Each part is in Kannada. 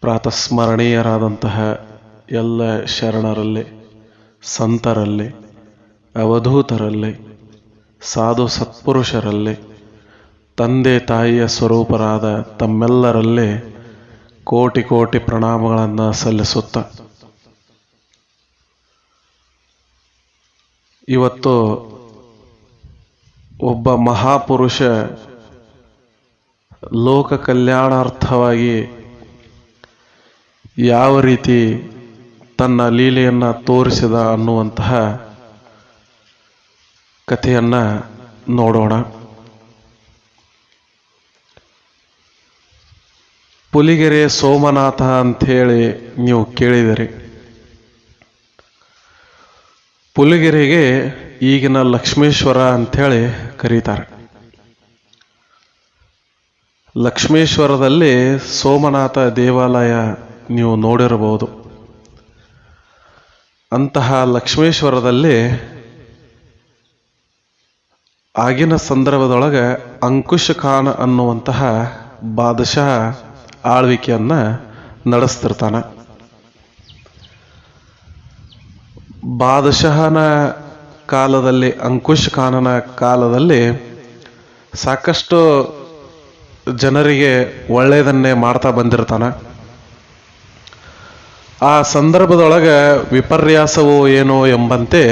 ಪ್ರಾತಸ್ಮರಣೀಯರಾದಂತಹ ಎಲ್ಲ ಶರಣರಲ್ಲಿ, ಸಂತರಲ್ಲಿ, ಅವಧೂತರಲ್ಲಿ, ಸಾಧು ಸತ್ಪುರುಷರಲ್ಲಿ, ತಂದೆ ತಾಯಿಯ ಸ್ವರೂಪರಾದ ತಮ್ಮೆಲ್ಲರಲ್ಲಿ ಕೋಟಿ ಕೋಟಿ ಪ್ರಣಾಮಗಳನ್ನು ಸಲ್ಲಿಸುತ್ತ. ಇವತ್ತು ಒಬ್ಬ ಮಹಾಪುರುಷ ಲೋಕ ಕಲ್ಯಾಣಾರ್ಥವಾಗಿ ಯಾವ ರೀತಿ ತನ್ನ ಲೀಲೆಯನ್ನು ತೋರಿಸಿದ ಅನ್ನುವಂತಹ ಕಥೆಯನ್ನು ನೋಡೋಣ. ಪುಲಿಗೆರೆ ಸೋಮನಾಥ ಅಂಥೇಳಿ ನೀವು ಕೇಳಿದಿರಿ. ಪುಲಿಗೆರೆಗೆ ಈಗಿನ ಲಕ್ಷ್ಮೇಶ್ವರ ಅಂಥೇಳಿ ಕರೀತಾರೆ. ಲಕ್ಷ್ಮೇಶ್ವರದಲ್ಲಿ ಸೋಮನಾಥ ದೇವಾಲಯ ನೀವು ನೋಡಿರಬಹುದು. ಅಂತಹ ಲಕ್ಷ್ಮೇಶ್ವರದಲ್ಲಿ ಆಗಿನ ಸಂದರ್ಭದೊಳಗೆ ಅಂಕುಶ್ ಖಾನ್ ಅನ್ನುವಂತಹ ಬಾದಶಾಹ ಆಳ್ವಿಕೆಯನ್ನ ನಡೆಸ್ತಿರ್ತಾನೆ. ಬಾದಶಹನ ಕಾಲದಲ್ಲಿ ಅಂಕುಶ್ ಖಾನನ ಕಾಲದಲ್ಲಿ ಸಾಕಷ್ಟು ಜನರಿಗೆ ಒಳ್ಳೆಯದನ್ನೇ ಮಾಡ್ತಾ ಬಂದಿರ್ತಾನ. ಆ ಸಂದರ್ಭದೊಳಗೆ ವಿಪರ್ಯಾಸವೋ ಏನೋ ಎಂಬಂತೆ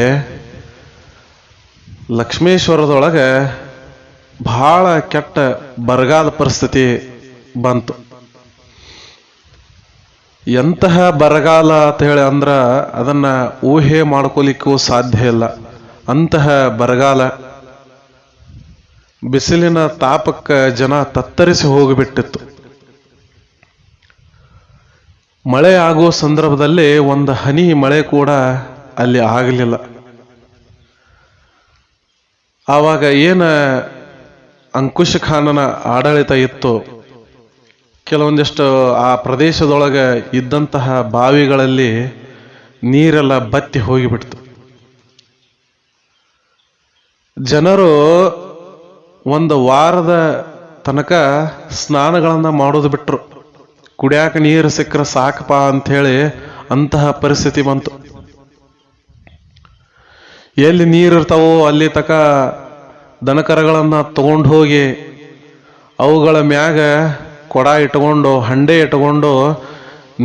ಲಕ್ಷ್ಮೇಶ್ವರದೊಳಗೆ ಬಹಳ ಕೆಟ್ಟ ಬರಗಾಲ ಪರಿಸ್ಥಿತಿ ಬಂತು. ಎಂತಹ ಬರಗಾಲ ಅಂತ ಹೇಳಿ ಅಂದ್ರ ಅದನ್ನ ಊಹೆ ಮಾಡ್ಕೊಲಿಕ್ಕೂ ಸಾಧ್ಯ ಇಲ್ಲ. ಅಂತಹ ಬರಗಾಲ ಬಿಸಿಲಿನ ತಾಪಕ್ಕೆ ಜನ ತತ್ತರಿಸಿ ಹೋಗಿಬಿಟ್ಟಿತ್ತು. ಮಳೆ ಆಗುವ ಸಂದರ್ಭದಲ್ಲಿ ಒಂದು ಹನಿ ಮಳೆ ಕೂಡ ಅಲ್ಲಿ ಆಗಲಿಲ್ಲ. ಆವಾಗ ಏನ ಅಂಕುಶ ಖಾನನ ಆಡಳಿತ ಇತ್ತು. ಕೆಲವೊಂದಿಷ್ಟು ಆ ಪ್ರದೇಶದೊಳಗೆ ಇದ್ದಂತಹ ಬಾವಿಗಳಲ್ಲಿ ನೀರೆಲ್ಲ ಬತ್ತಿ ಹೋಗಿಬಿಡ್ತು. ಜನರು ಒಂದು ವಾರದ ತನಕ ಸ್ನಾನಗಳನ್ನು ಮಾಡೋದು ಬಿಟ್ರು. ಕುಡಿಯಾಕ ನೀರು ಸಿಕ್ಕರೆ ಸಾಕಪ್ಪ ಅಂಥೇಳಿ ಅಂತಹ ಪರಿಸ್ಥಿತಿ ಬಂತು. ಎಲ್ಲಿ ನೀರು ಇರ್ತಾವೋ ಅಲ್ಲಿ ತಕ ದನಕರಗಳನ್ನು ತಗೊಂಡು ಹೋಗಿ ಅವುಗಳ ಮ್ಯಾಗ ಕೊಡ ಇಟ್ಕೊಂಡು, ಹಂಡೆ ಇಟ್ಕೊಂಡು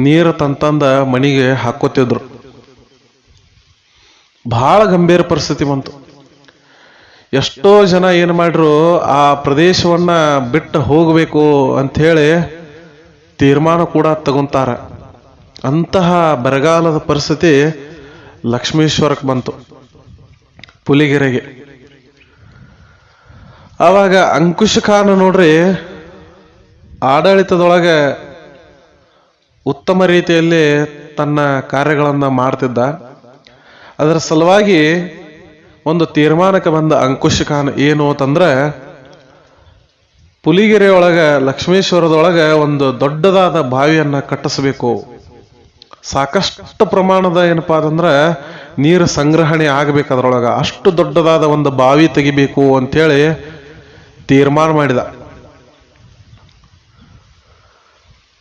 ನೀರು ತಂತಂದ ಮನೆಗೆ ಹಾಕೋತಿದ್ರು ಬಹಳ ಗಂಭೀರ ಪರಿಸ್ಥಿತಿ ಬಂತು. ಎಷ್ಟೋ ಜನ ಏನು ಮಾಡ್ರು, ಆ ಪ್ರದೇಶವನ್ನ ಬಿಟ್ಟು ಹೋಗಬೇಕು ಅಂಥೇಳಿ ತೀರ್ಮಾನ ಕೂಡ ತಗೊಂತಾರ. ಅಂತಹ ಬರಗಾಲದ ಪರಿಸ್ಥಿತಿ ಲಕ್ಷ್ಮೀಶ್ವರಕ್ಕೆ ಬಂತು, ಪುಲಿಗೆರೆಗೆ. ಆವಾಗ ಅಂಕುಶ ಖಾನ್ ನೋಡ್ರಿ, ಆಡಳಿತದೊಳಗೆ ಉತ್ತಮ ರೀತಿಯಲ್ಲಿ ತನ್ನ ಕಾರ್ಯಗಳನ್ನು ಮಾಡ್ತಿದ್ದ. ಅದರ ಸಲುವಾಗಿ ಒಂದು ತೀರ್ಮಾನಕ್ಕೆ ಬಂದ ಅಂಕುಶ ಖಾನ್ ಏನು ಅಂತಂದ್ರೆ ಪುಲಿಗೆರೆ ಒಳಗ ಲಕ್ಷ್ಮೇಶ್ವರದೊಳಗೆ ಒಂದು ದೊಡ್ಡದಾದ ಬಾವಿಯನ್ನ ಕಟ್ಟಿಸಬೇಕು. ಸಾಕಷ್ಟು ಪ್ರಮಾಣದ ಏನಪ್ಪಾ ಅಂದ್ರೆ ನೀರು ಸಂಗ್ರಹಣೆ ಆಗ್ಬೇಕು ಅದ್ರೊಳಗ. ಅಷ್ಟು ದೊಡ್ಡದಾದ ಒಂದು ಬಾವಿ ತೆಗಿಬೇಕು ಅಂತೇಳಿ ತೀರ್ಮಾನ ಮಾಡಿದ.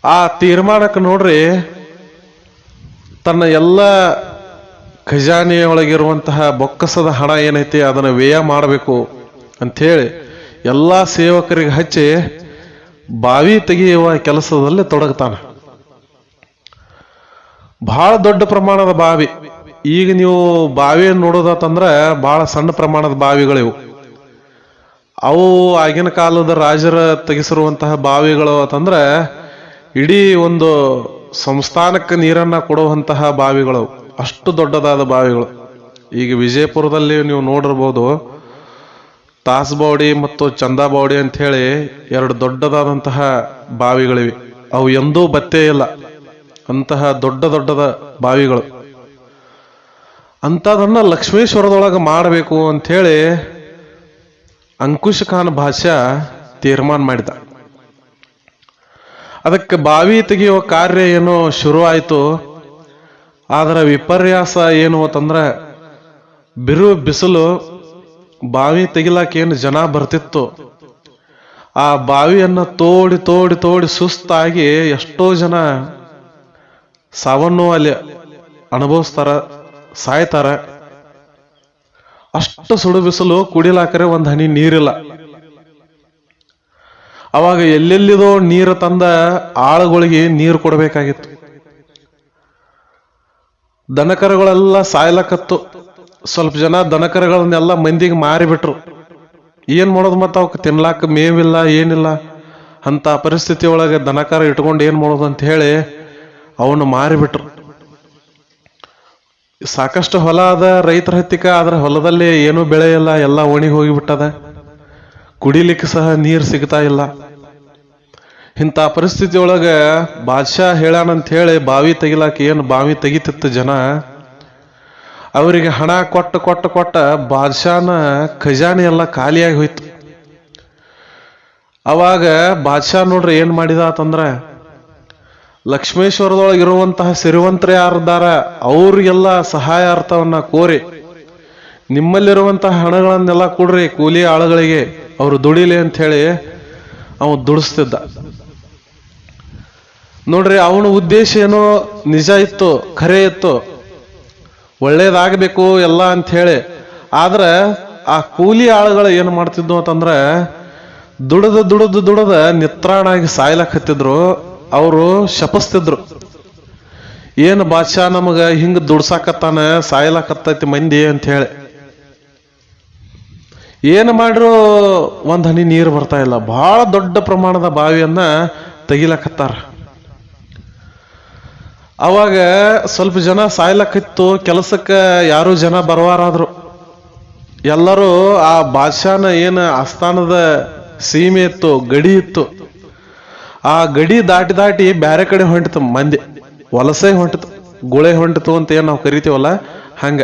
ಆ ತೀರ್ಮಾನಕ್ಕೆ ನೋಡ್ರಿ, ತನ್ನ ಎಲ್ಲ ಖಜಾನೆಯೊಳಗಿರುವಂತಹ ಬೊಕ್ಕಸದ ಹಣ ಏನೈತಿ ಅದನ್ನು ವ್ಯಯ ಮಾಡಬೇಕು ಅಂಥೇಳಿ ಎಲ್ಲ ಸೇವಕರಿಗೆ ಹಚ್ಚಿ ಬಾವಿ ತೆಗೆಯುವ ಕೆಲಸದಲ್ಲಿ ತೊಡಗ್ತಾನೆ. ಬಹಳ ದೊಡ್ಡ ಪ್ರಮಾಣದ ಬಾವಿ. ಈಗ ನೀವು ಬಾವಿಯನ್ನು ನೋಡೋದಾತಂದ್ರೆ ಬಹಳ ಸಣ್ಣ ಪ್ರಮಾಣದ ಬಾವಿಗಳಿವು. ಅವು ಆಗಿನ ಕಾಲದ ರಾಜರ ತೆಗೆಸಿರುವಂತಹ ಬಾವಿಗಳು ಅಂತಂದ್ರೆ ಇಡೀ ಒಂದು ಸಂಸ್ಥಾನಕ್ಕೆ ನೀರನ್ನ ಕೊಡುವಂತಹ ಬಾವಿಗಳು. ಅಷ್ಟು ದೊಡ್ಡದಾದ ಬಾವಿಗಳು. ಈಗ ವಿಜಯಪುರದಲ್ಲಿ ನೀವು ನೋಡಿರ್ಬೋದು ತಾಸ್ಬೌಡಿ ಮತ್ತು ಚಂದಾಬೌಡಿ ಅಂತ ಹೇಳಿ ಎರಡು ದೊಡ್ಡದಾದಂತಹ ಬಾವಿಗಳಿವೆ. ಅವು ಎಂದೂ ಬತ್ತೇ ಇಲ್ಲ. ಅಂತಹ ದೊಡ್ಡ ದೊಡ್ಡದ ಬಾವಿಗಳು. ಅಂಥದನ್ನ ಲಕ್ಷ್ಮೇಶ್ವರದೊಳಗೆ ಮಾಡಬೇಕು ಅಂಥೇಳಿ ಅಂಕುಶ್ ಖಾನ್ ಭಾಷಾ ತೀರ್ಮಾನ ಮಾಡಿದ. ಅದಕ್ಕೆ ಬಾವಿ ತೆಗೆಯುವ ಕಾರ್ಯ ಏನೋ ಶುರು ಆಯಿತು ಆದರೆ ವಿಪರ್ಯಾಸ ಏನು ಅಂತಂದ್ರೆ, ಬಿರು ಬಿಸಿಲು ಬಾವಿ ತೆಗಿಲಾಕ ಏನು ಜನ ಬರ್ತಿತ್ತು? ಆ ಬಾವಿಯನ್ನ ತೋಡಿ ತೋಡಿ ತೋಡಿ ಸುಸ್ತಾಗಿ ಎಷ್ಟೋ ಜನ ಸಾವನ್ನು ಅಲ್ಲಿ ಅನುಭವಿಸ್ತಾರ, ಸಾಯ್ತಾರ. ಅಷ್ಟು ಸುಡು ಬಿಸಿಲು ಕುಡಿಲಾಕರೆ ಒಂದ್ ಹನಿ ನೀರಿಲ್ಲ. ಅವಾಗ ಎಲ್ಲೆಲ್ಲಿದೋ ನೀರು ತಂದ ಆಳುಗಳಿಗೆ ನೀರು ಕೊಡಬೇಕಾಗಿತ್ತು. ದನಕರಗಳೆಲ್ಲ ಸಾಯ್ಲಕತ್ತು. ಸ್ವಲ್ಪ ಜನ ದನಕರಗಳನ್ನೆಲ್ಲ ಮಂದಿಗೆ ಮಾರಿಬಿಟ್ರು. ಏನು ಮಾಡೋದು ಮತ್ತ ಅವಕ್ಕೆ ತಿನ್ಲಾಕ ಮೇವಿಲ್ಲ, ಏನಿಲ್ಲ. ಅಂತ ಪರಿಸ್ಥಿತಿ ಒಳಗೆ ದನಕರ ಇಟ್ಕೊಂಡು ಏನು ಮಾಡೋದು ಅಂತ ಹೇಳಿ ಅವನು ಮಾರಿಬಿಟ್ರು. ಸಾಕಷ್ಟು ಹೊಲ ಅದ, ರೈತರ ಹತ್ತಿಕ, ಆದ್ರೆ ಹೊಲದಲ್ಲಿ ಏನೂ ಬೆಳೆ ಇಲ್ಲ, ಎಲ್ಲ ಒಣಗಿ ಹೋಗಿಬಿಟ್ಟದ. ಕುಡಿಲಿಕ್ಕೆ ಸಹ ನೀರು ಸಿಗ್ತಾ ಇಲ್ಲ. ಇಂಥ ಪರಿಸ್ಥಿತಿ ಒಳಗೆ ಬಾದ್ಶಾ ಹೇಳಾನಂತ ಹೇಳಿ ಬಾವಿ ತೆಗಿಲಾಕ ಏನು ಬಾವಿ ತೆಗಿತಿತ್ತು ಜನ? ಅವರಿಗೆ ಹಣ ಕೊಟ್ಟು ಕೊಟ್ಟು ಕೊಟ್ಟ ಬಾದ್ಶಾನ ಖಜಾನೆ ಎಲ್ಲ ಖಾಲಿಯಾಗಿ ಹೋಯ್ತು. ಅವಾಗ ಬಾದ್ಶಾ ನೋಡ್ರಿ ಏನ್ ಮಾಡಿದ ಅಂತಂದ್ರ, ಲಕ್ಷ್ಮೇಶ್ವರದೊಳಗೆ ಇರುವಂತಹ ಸಿರಿವಂತರು ಯಾರದಾರ ಅವ್ರಿಗೆಲ್ಲ ಸಹಾಯಾರ್ಥವನ್ನ ಕೋರಿ, ನಿಮ್ಮಲ್ಲಿರುವಂತಹ ಹಣಗಳನ್ನೆಲ್ಲ ಕೊಡ್ರಿ ಕೂಲಿ ಆಳುಗಳಿಗೆ, ಅವ್ರು ದುಡಿಲಿ ಅಂತ ಹೇಳಿ ಅವ ದುಡಿಸ್ತಿದ್ದ. ನೋಡ್ರಿ ಅವನ ಉದ್ದೇಶ ಏನೋ ನಿಜ ಇತ್ತು, ಖರೆ ಇತ್ತು ಒಳ್ಳೇದಾಗಬೇಕು ಎಲ್ಲ ಅಂತ ಹೇಳಿ ಆದ್ರೆ ಆ ಕೂಲಿ ಆಳುಗಳು ಏನು ಮಾಡ್ತಿದ್ವು ಅಂತಂದ್ರೆ ದುಡದ ದುಡದ ದುಡದ ನಿತ್ರಾಣಾಗಿ ಸಾಯ್ಲಕ್ ಹತ್ತಿದ್ರು ಅವರು ಶಪಿಸ್ತಿದ್ರು. ಏನು ಬಾದ್ಶಾ ನಮಗೆ ಹಿಂಗ ದುಡ್ಸಾಕತ್ತಾನ ಸಾಯ್ಲಕ್ಕತ್ತೈತಿ ಮಂದಿ ಅಂತ ಹೇಳಿ ಏನು ಮಾಡ್ರು ಒಂದು ಹನಿ ನೀರು ಬರ್ತಾ ಇಲ್ಲ. ಬಹಳ ದೊಡ್ಡ ಪ್ರಮಾಣದ ಬಾವಿಯನ್ನ ತೆಗಿಲಕತ್ತಾರ. ಅವಾಗ ಸ್ವಲ್ಪ ಜನ ಸಾಯ್ಲಕ್ಕಿತ್ತು ಕೆಲಸಕ್ಕೆ ಯಾರು ಜನ ಬರವಾರಾದ್ರು. ಎಲ್ಲರೂ ಆ ಬಾದ್ಶಾನ ಏನು ಆಸ್ಥಾನದ ಸೀಮೆ ಇತ್ತು, ಗಡಿ ಇತ್ತು. ಆ ಗಡಿ ದಾಟಿ ದಾಟಿ ಬ್ಯಾರೆ ಕಡೆ ಹೊಂಟಿತು ಮಂದಿ. ವಲಸೆ ಹೊಂಟಿತು, ಗುಳೆ ಹೊಂಟಿತು ಅಂತ ಏನ್ ನಾವು ಕರಿತೀವಲ್ಲ, ಹಂಗ.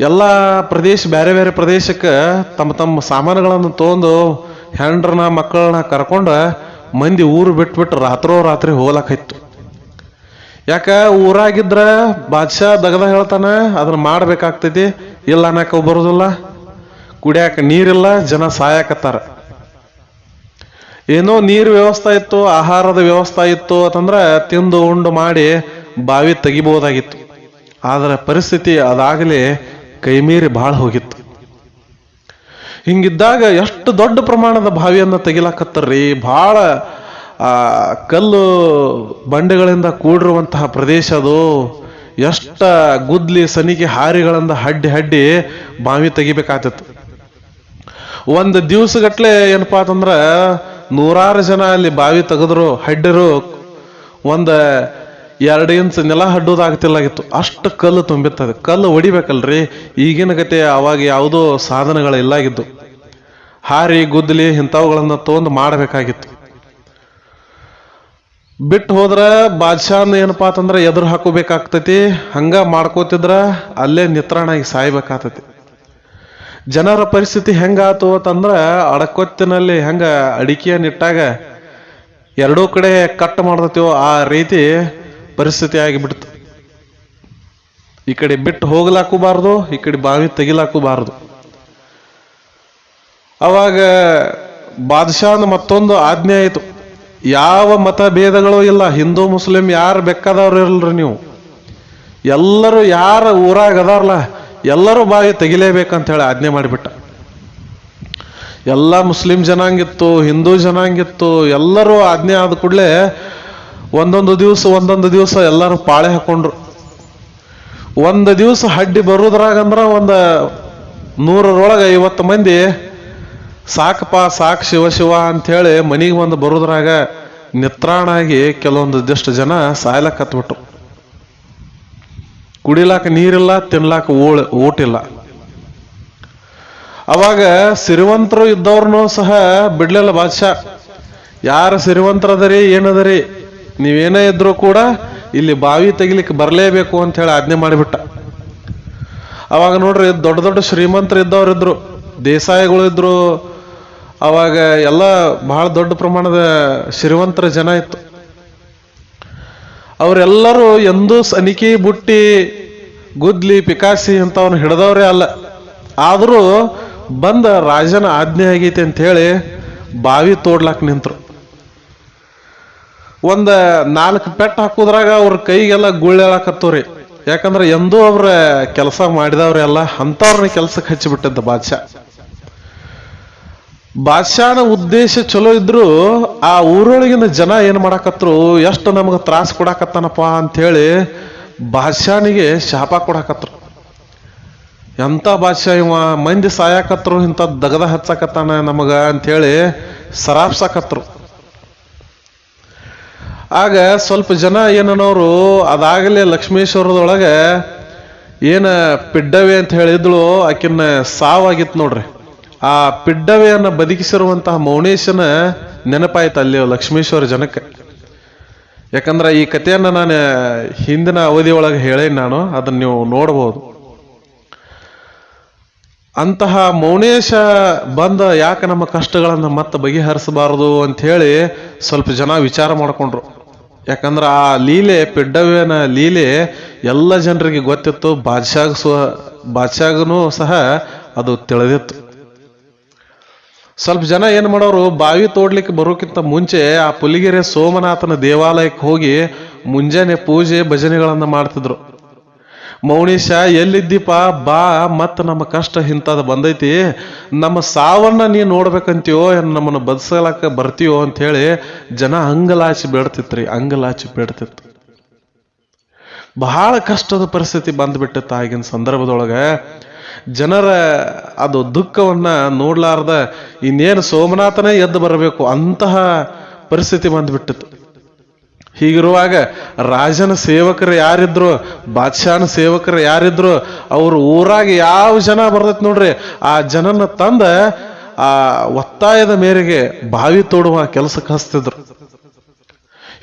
ಎಲ್ಲ ಪ್ರದೇಶ ಬೇರೆ ಬೇರೆ ಪ್ರದೇಶಕ್ಕೆ ತಮ್ಮ ತಮ್ಮ ಸಾಮಾನುಗಳನ್ನು ತಗೊಂಡು ಹೆಂಡ್ರನ್ನ ಮಕ್ಕಳನ್ನ ಕರ್ಕೊಂಡ ಮಂದಿ ಊರು ಬಿಟ್ಬಿಟ್ಟು ಬಿಟ್ಟು ರಾತ್ರೋ ರಾತ್ರಿ ಹೋಗ್ಲಕ್ಕಿತ್ತು ಯಾಕ ಊರಾಗಿದ್ರ ಬಾದ್ಶಾ ದಗದ ಹೇಳ್ತಾನ, ಅದನ್ನ ಮಾಡ್ಬೇಕಾಗ್ತೈತಿ. ಇಲ್ಲ ಅನ್ನಕ ಬರುದಿಲ್ಲ. ಕುಡಿಯಾಕ ನೀರಿಲ್ಲ, ಜನ ಸಾಯಕತ್ತಾರ. ಏನೋ ನೀರ್ ವ್ಯವಸ್ಥೆ ಇತ್ತು, ಆಹಾರದ ವ್ಯವಸ್ಥೆ ಇತ್ತು ಅಂತಂದ್ರೆ ತಿಂದು ಉಂಡು ಮಾಡಿ ಬಾವಿ ತೆಗಿಬಹುದಾಗಿತ್ತು. ಆದ್ರೆ ಪರಿಸ್ಥಿತಿ ಅದಾಗಲೇ ಕೈಮೀರಿ ಭಾಳ ಹೋಗಿತ್ತು. ಹಿಂಗಿದ್ದಾಗ ಎಷ್ಟು ದೊಡ್ಡ ಪ್ರಮಾಣದ ಬಾವಿಯನ್ನ ತೆಗಿಲಾಕತ್ತಾರ್ರಿ. ಬಹಳ ಆ ಕಲ್ಲು ಬಂಡೆಗಳಿಂದ ಕೂಡಿರುವಂತಹ ಪ್ರದೇಶ ಅದು. ಎಷ್ಟ ಗುದ್ಲಿ ಸನಿಗೆ ಹಾರಿಗಳಿಂದ ಹಡ್ಡಿ ಹಡ್ಡಿ ಬಾವಿ ತೆಗಿಬೇಕಾತಿತ್ತು. ಒಂದು ದಿವಸಗಟ್ಲೆ ಏನಪ್ಪಾ ಅಂತಂದ್ರೆ ನೂರಾರು ಜನ ಅಲ್ಲಿ ಬಾವಿ ತೆಗೆದ್ರು, ಹಡ್ಡಿರು. ಒಂದು ಎರಡು ಇಂಚ್ ನೆಲ ಹಡ್ಡೋದಾಗ್ತಿಲ್ಲಾಗಿತ್ತು ಅಷ್ಟು ಕಲ್ಲು ತುಂಬಿರ್ತದೆ ಕಲ್ಲು ಹೊಡಿಬೇಕಲ್ರಿ ಈಗಿನ ಗತೆ ಅವಾಗ ಯಾವುದೋ ಸಾಧನಗಳಿಲ್ಲಾಗಿದ್ದು. ಹಾರಿ ಗುದ್ದಲಿ ಇಂಥವುಗಳನ್ನು ತೊಗೊಂಡು ಮಾಡಬೇಕಾಗಿತ್ತು. ಬಿಟ್ಟು ಹೋದ್ರೆ ಬಾದ್ಶಾನ ಏನಪ್ಪಾ ಅಂತಂದ್ರೆ ಎದುರು ಹಾಕೋಬೇಕಾಗ್ತೈತಿ, ಹಂಗ ಮಾಡ್ಕೋತಿದ್ರ ಅಲ್ಲೇ ನಿತ್ರಾಣಾಗಿ ಸಾಯ್ಬೇಕಾಗ್ತೈತಿ. ಜನರ ಪರಿಸ್ಥಿತಿ ಹೆಂಗಾತು ಅಂತಂದ್ರ ಅಡಕೊತ್ತಿನಲ್ಲಿ ಹೆಂಗ ಅಡಿಕೆಯನ್ನಿಟ್ಟಾಗ ಎರಡೂ ಕಡೆ ಕಟ್ ಮಾಡ್ದತೀವೋ ಆ ರೀತಿ ಪರಿಸ್ಥಿತಿ ಆಗಿಬಿಡ್ತು. ಈ ಕಡೆ ಬಿಟ್ಟು ಹೋಗ್ಲಾಕೂಬಾರ್ದು, ಈ ಕಡೆ ಬಾವಿ ತೆಗಿಲಾಕೂಬಾರ್ದು. ಅವಾಗ ಅಂದ್ರೆ ಮತ್ತೊಂದು ಆಜ್ಞೆ ಆಯಿತು. ಯಾವ ಮತ ಭೇದಗಳು ಇಲ್ಲ. ಹಿಂದೂ, ಮುಸ್ಲಿಂ ಯಾರು ಬೆಕ್ಕದವ್ರು ಇರಲ್ರಿ ನೀವು? ಎಲ್ಲರೂ ಯಾರ ಊರಾಗ ಅದಾರಲ್ಲ ಎಲ್ಲರೂ ಬಾಯಿ ತೆಗಿಲೇಬೇಕಂತ ಹೇಳಿ ಆಜ್ಞೆ ಮಾಡಿಬಿಟ್ಟ. ಎಲ್ಲ ಮುಸ್ಲಿಂ ಜನಾಂಗಿತ್ತು, ಹಿಂದೂ ಜನಾಂಗಿತ್ತು, ಎಲ್ಲರೂ ಆಜ್ಞೆ ಆದ ಕೂಡಲೇ ಒಂದೊಂದು ದಿವಸ ಒಂದೊಂದು ದಿವಸ ಎಲ್ಲರೂ ಪಾಳೆ ಹಾಕೊಂಡ್ರು. ಒಂದು ದಿವಸ ಹಡ್ಡಿ ಬರೋದ್ರಾಗಂದ್ರೆ ಒಂದು ನೂರರೊಳಗೆ ಐವತ್ತು ಮಂದಿ ಸಾಕಪ್ಪ, ಸಾಕ್ ಶಿವ ಶಿವ ಅಂಥೇಳಿ ಮನೆಗೆ ಬಂದು ಬರೋದ್ರಾಗ ನಿತ್ರಾಣಾಗಿ ಕೆಲವೊಂದು ಇದಿಷ್ಟು ಜನ ಸಾಯ್ಲಕ್ ಹತ್ಬಿಟ್ರು. ಕುಡಿಲಾಕ ನೀರಿಲ್ಲ, ತಿನ್ಲಾಕ ಓಳ, ಊಟಿಲ್ಲ. ಅವಾಗ ಸಿರಿವಂತರು ಇದ್ದವ್ರನ್ನೂ ಸಹ ಬಿಡ್ಲಿಲ್ಲ ಬಾದ್ಶಾ. ಯಾರ ಸಿರಿವಂತರದರಿ, ಏನದರಿ? ನೀವೇನೇ ಇದ್ರೂ ಕೂಡ ಇಲ್ಲಿ ಬಾವಿ ತೆಗಿಲಿಕ್ಕೆ ಬರಲೇಬೇಕು ಅಂತ ಹೇಳಿ ಆಜ್ಞೆ ಮಾಡಿಬಿಟ್ಟ. ಅವಾಗ ನೋಡ್ರಿ ದೊಡ್ಡ ದೊಡ್ಡ ಶ್ರೀಮಂತರು ಇದ್ದವ್ರಿದ್ರು, ದೇಸಾಯಿಗಳು ಇದ್ರು ಅವಾಗ ಎಲ್ಲ ಬಹಳ ದೊಡ್ಡ ಪ್ರಮಾಣದ ಶ್ರೀಮಂತರ ಜನ ಇತ್ತು. ಅವರೆಲ್ಲರೂ ಎಂದೂ ಸನಿಕಿ, ಬುಟ್ಟಿ, ಗುದ್ಲಿ, ಪಿಕಾಸಿ ಅಂತವನ್ನ ಹಿಡ್ದವ್ರೆ ಅಲ್ಲ. ಆದರೂ ಬಂದ ರಾಜನ ಆಜ್ಞೆ ಆಗೈತೆ ಅಂತ ಹೇಳಿ ಬಾವಿ ತೋಡ್ಲಾಕ್ ನಿಂತರು. ಒಂದ ನಾಲ್ಕು ಪೆಟ್ಟು ಹಾಕುದ್ರಾಗ ಅವ್ರ ಕೈಗೆಲ್ಲ ಗುಳ್ಳೇಳಾಕತ್ತವ್ರಿ ಯಾಕಂದ್ರೆ ಎಂದೂ ಅವ್ರ ಕೆಲಸ ಮಾಡಿದವ್ರೆಲ್ಲ ಅಂಥವ್ರನ್ನ ಕೆಲ್ಸಕ್ಕೆ ಹಚ್ಚಿಬಿಟ್ಟಿದ್ದ ಬಾದ್ಶಾ. ಬಾದ್ಶಾನ ಉದ್ದೇಶ ಚಲೋ ಇದ್ರು ಆ ಊರೊಳಗಿನ ಜನ ಏನು ಮಾಡಾಕತ್ರು? ಎಷ್ಟು ನಮಗೆ ತ್ರಾಸ ಕೊಡಾಕತ್ತಾನಪ್ಪ ಅಂತ ಹೇಳಿ ಬಾದ್ಶಾನಿಗೆ ಶಾಪ ಕೊಡಾಕತ್ರು. ಎಂಥ ಬಾದ್ಶಾ ಇವ? ಮಂದಿ ಸಾಯಾಕತ್ರು ಇಂಥ ದಗದ ಹಚ್ಚಾಕತ್ತಾನ ನಮಗೆ ಅಂತ ಹೇಳಿ ಸರಾಪ್ಸಾಕತ್ರು. ಆಗ ಸ್ವಲ್ಪ ಜನ ಏನನ್ನೋರು ಅದಾಗಲೇ ಲಕ್ಷ್ಮೇಶ್ವರದೊಳಗೆ ಏನ ಪಿಡ್ಡವೆ ಅಂತ ಹೇಳಿದ್ಳು ಆಕಿನ ಸಾವಾಗಿತ್ತು ನೋಡ್ರಿ. ಆ ಪಿಡ್ಡವೆಯನ್ನ ಬದುಕಿಸಿರುವಂತಹ ಮೌನೇಶನ ನೆನಪಾಯ್ತು ಅಲ್ಲಿ ಲಕ್ಷ್ಮೇಶ್ವರ ಜನಕ್ಕೆ. ಯಾಕಂದ್ರೆ ಈ ಕಥೆಯನ್ನು ನಾನು ಹಿಂದಿನ ಅವಧಿ ಒಳಗೆ ಹೇಳೇನಿ ನಾನು, ಅದನ್ನ ನೀವು ನೋಡಬಹುದು ಅಂತಹ ಮೌನೇಶ ಬಂದ ಯಾಕೆ ನಮ್ಮ ಕಷ್ಟಗಳನ್ನು ಮತ್ತೆ ಬಗೆಹರಿಸಬಾರದು ಅಂತ ಹೇಳಿ ಸ್ವಲ್ಪ ಜನ ವಿಚಾರ ಮಾಡಿಕೊಂಡ್ರು. ಯಾಕಂದ್ರೆ ಆ ಲೀಲೆ, ಪಿಡ್ಡವ್ಯನ ಲೀಲೆ ಎಲ್ಲ ಜನರಿಗೆ ಗೊತ್ತಿತ್ತು ಬಾದ್ಶಾಗ ಸ್ವ ಬಾದ್ಶಾಗನೂ ಸಹ ಅದು ತಿಳಿದಿತ್ತು. ಸ್ವಲ್ಪ ಜನ ಏನು ಮಾಡೋರು, ಬಾವಿ ತೋಡ್ಲಿಕ್ಕೆ ಬರೋಕ್ಕಿಂತ ಮುಂಚೆ ಆ ಪುಲಿಗೆರೆ ಸೋಮನಾಥನ ದೇವಾಲಯಕ್ಕೆ ಹೋಗಿ ಮುಂಜಾನೆ ಪೂಜೆ ಭಜನೆಗಳನ್ನು ಮಾಡ್ತಿದ್ರು. ಮೌನೀಶ ಎಲ್ಲಿದ್ದೀಪ? ಬಾ, ಮತ್ತು ನಮ್ಮ ಕಷ್ಟ ಇಂಥದ್ದು ಬಂದೈತಿ. ನಮ್ಮ ಸಾವನ್ನ ನೀ ನೋಡ್ಬೇಕಂತೀಯೋ ನಮ್ಮನ್ನು ಬದುಸಲಕ್ಕೆ ಬರ್ತೀಯೋ ಅಂತ ಹೇಳಿ ಜನ ಅಂಗಲಾಚಿ ಬೇಡ್ತಿತ್ರಿ, ಅಂಗಲಾಚಿ ಬೇಡ್ತಿತ್ತು. ಬಹಳ ಕಷ್ಟದ ಪರಿಸ್ಥಿತಿ ಬಂದ್ಬಿಟ್ಟಿತ್ತು ಆಗಿನ ಸಂದರ್ಭದೊಳಗ. ಜನರ, ಅದು ದುಃಖವನ್ನ ನೋಡ್ಲಾರ್ದ ಇನ್ನೇನು ಸೋಮನಾಥನೇ ಎದ್ದು ಬರಬೇಕು ಅಂತಹ ಪರಿಸ್ಥಿತಿ ಬಂದ್ಬಿಟ್ಟಿತ್ತು ಹೀಗಿರುವಾಗ ರಾಜನ ಸೇವಕರು ಯಾರಿದ್ರು, ಬಾದಶಾಹನ ಸೇವಕರು ಯಾರಿದ್ರು, ಅವರು ಊರಾಗ ಯಾವ ಜನ ಬರ್ತೈತಿ ನೋಡ್ರಿ, ಆ ಜನನ ತಂದ, ಆ ಒತ್ತಾಯದ ಮೇರೆಗೆ ಬಾವಿ ತೋಡುವ ಕೆಲಸಕ್ಕೆ ಹಸ್ತಿದ್ರು.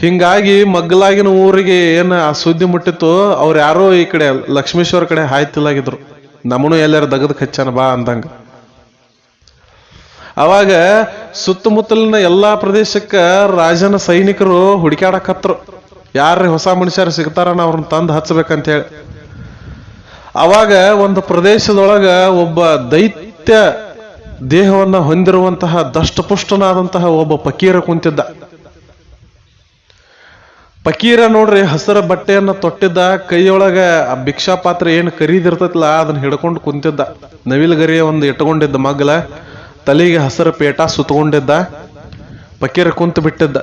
ಹಿಂಗಾಗಿ ಮಗ್ಗಲಾಗಿನ ಊರಿಗೆ ಏನು ಆ ಸುದ್ದಿ ಮುಟ್ಟಿತ್ತು, ಅವ್ರು ಯಾರೋ ಈ ಕಡೆ ಲಕ್ಷ್ಮೇಶ್ವರ ಕಡೆ ಹಾಯ್ತಿಲ್ಲಾಗಿದ್ರು ನಮ್ಮನು ಎಲ್ಲಾರು ದಗದ್ ಹಚ್ಚಾನ ಬಾ ಅಂದಂಗ. ಅವಾಗ ಸುತ್ತಮುತ್ತಲಿನ ಎಲ್ಲಾ ಪ್ರದೇಶಕ್ಕ ರಾಜನ ಸೈನಿಕರು ಹುಡುಕಾಡಕತ್ರು ಯಾರ ಹೊಸ ಮನುಷ್ಯರು ಸಿಗ್ತಾರನ ಅವ್ರನ್ನ ತಂದು ಹಚ್ಚಬೇಕಂತ ಹೇಳಿ ಅವಾಗ ಒಂದು ಪ್ರದೇಶದೊಳಗ ಒಬ್ಬ ದೈತ್ಯ ದೇಹವನ್ನ ಹೊಂದಿರುವಂತಹ ದಷ್ಟಪುಷ್ಟನಾದಂತಹ ಒಬ್ಬ ಪಕೀರ ಕುಂತಿದ್ದ. ಫಕೀರ ನೋಡ್ರಿ, ಹಸಿರ ಬಟ್ಟೆಯನ್ನ ತೊಟ್ಟಿದ್ದ, ಕೈಯೊಳಗ ಆ ಭಿಕ್ಷಾ ಪಾತ್ರ ಏನು ಕರೀದಿರ್ತೈತಲ್ಲ, ಅದನ್ನ ಹಿಡ್ಕೊಂಡು ಕುಂತಿದ್ದ. ನವಿಲ್ ಗರಿಯ ಒಂದು ಇಟ್ಕೊಂಡಿದ್ದ ಮಗ್ಲ, ತಲೆಗೆ ಹಸಿರ ಪೇಟ ಸುತ್ತಕೊಂಡಿದ್ದ ಪಕೀರ ಕುಂತು ಬಿಟ್ಟಿದ್ದ.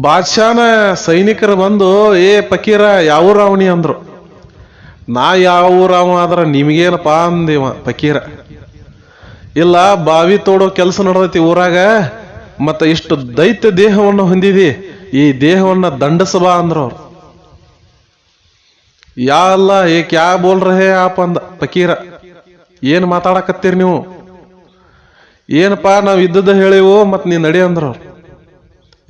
ಬಾದ್ಶಾನ ಸೈನಿಕರು ಬಂದು, ಏ ಪಕೀರ, ಯಾವ ರಾವಣಿ ಅಂದ್ರು. ನಾ ಯಾವ ರಾವ ಆದ್ರ ನಿಮಗೇನಪ್ಪ? ಅಂದಿವ ಪಕೀರ. ಇಲ್ಲ, ಬಾವಿ ತೋಡೋ ಕೆಲಸ ನಡೆದೈತಿ ಊರಾಗ. ಮತ್ತ ಇಷ್ಟು ದೈತ್ಯ ದೇಹವನ್ನು ಹೊಂದಿದೆ? ಈ ದೇಹವನ್ನ ದಂಡಸಬಾ ಅಂದ್ರ ಅವ್ರು. ಯಾ ಅಲ್ಲ ಏ ಕ್ಯಾ ಬೋಲ್ರ ಹೇ ಆಪ ಅಂದ. ಫಕೀರ, ಏನ್ ಮಾತಾಡಕತ್ತೀರಿ ನೀವು? ಏನಪ್ಪಾ, ನಾವು ಇದ್ದದ ಹೇಳಿವು ಮತ್ ನೀ ನಡಿ ಅಂದ್ರ ಅವ್ರು.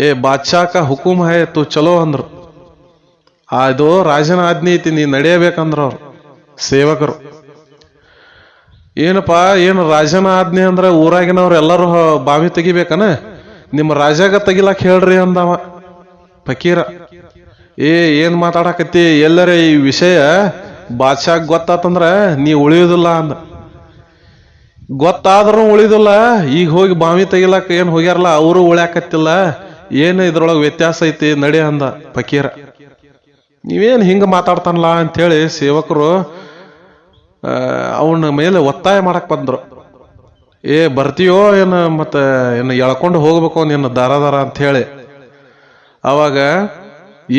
ಏ, ಬಾದ್ಶಾಕ ಹುಕುಮ್ ಹೇ, ತು ಚಲೋ ಅಂದ್ರು. ಅದು ರಾಜನ ಆಜ್ಞೆ ಐತಿ, ನೀ ನಡೆಯಬೇಕಂದ್ರ ಅವ್ರು, ಸೇವಕರು. ಏನಪ್ಪಾ, ಏನು ರಾಜನ ಆಜ್ಞೆ ಅಂದ್ರ ಊರಾಗಿನವ್ರು ಎಲ್ಲರೂ ಬಾವಿ ತೆಗಿಬೇಕನ? ನಿಮ್ಮ ರಾಜಾಗ ತೆಗಿಲಾಕ್ ಹೇಳ್ರಿ ಅಂದವ. ಫಕೀರ, ಏ, ಏನ್ ಮಾತಾಡಕತ್ತಿ? ಎಲ್ಲರ, ಈ ವಿಷಯ ಬಾದ್ಶಾಗ್ ಗೊತ್ತಾತಂದ್ರ ನೀ ಉಳಿಯೋದಿಲ್ಲ ಅಂದ. ಗೊತ್ತಾದ್ರೂ ಉಳಿದಿಲ್ಲ, ಈಗ ಹೋಗಿ ಬಾವಿ ತೆಗಿಲಾಕ ಏನ್ ಹೋಗ್ಯಾರಲ್ಲ, ಅವರು ಉಳ್ಯಾಕತ್ತಿಲ್ಲ. ಏನು ಇದ್ರೊಳಗೆ ವ್ಯತ್ಯಾಸ ಐತಿ, ನಡೆ ಅಂದ ಫಕೀರ. ನೀವೇನು ಹಿಂಗ ಮಾತಾಡ್ತಾನಲ್ಲ ಅಂತೇಳಿ ಸೇವಕರು ಅವನ ಮೇಲೆ ಒತ್ತಾಯ ಮಾಡಕ್ ಬಂದ್ರು. ಏ, ಬರ್ತೀಯೋ ಏನು, ಮತ್ತೆ ಏನು ಎಳ್ಕೊಂಡು ಹೋಗ್ಬೇಕು ನಿನ್ನ ದಾರ ದಾರ ಅಂತ ಹೇಳಿ. ಅವಾಗ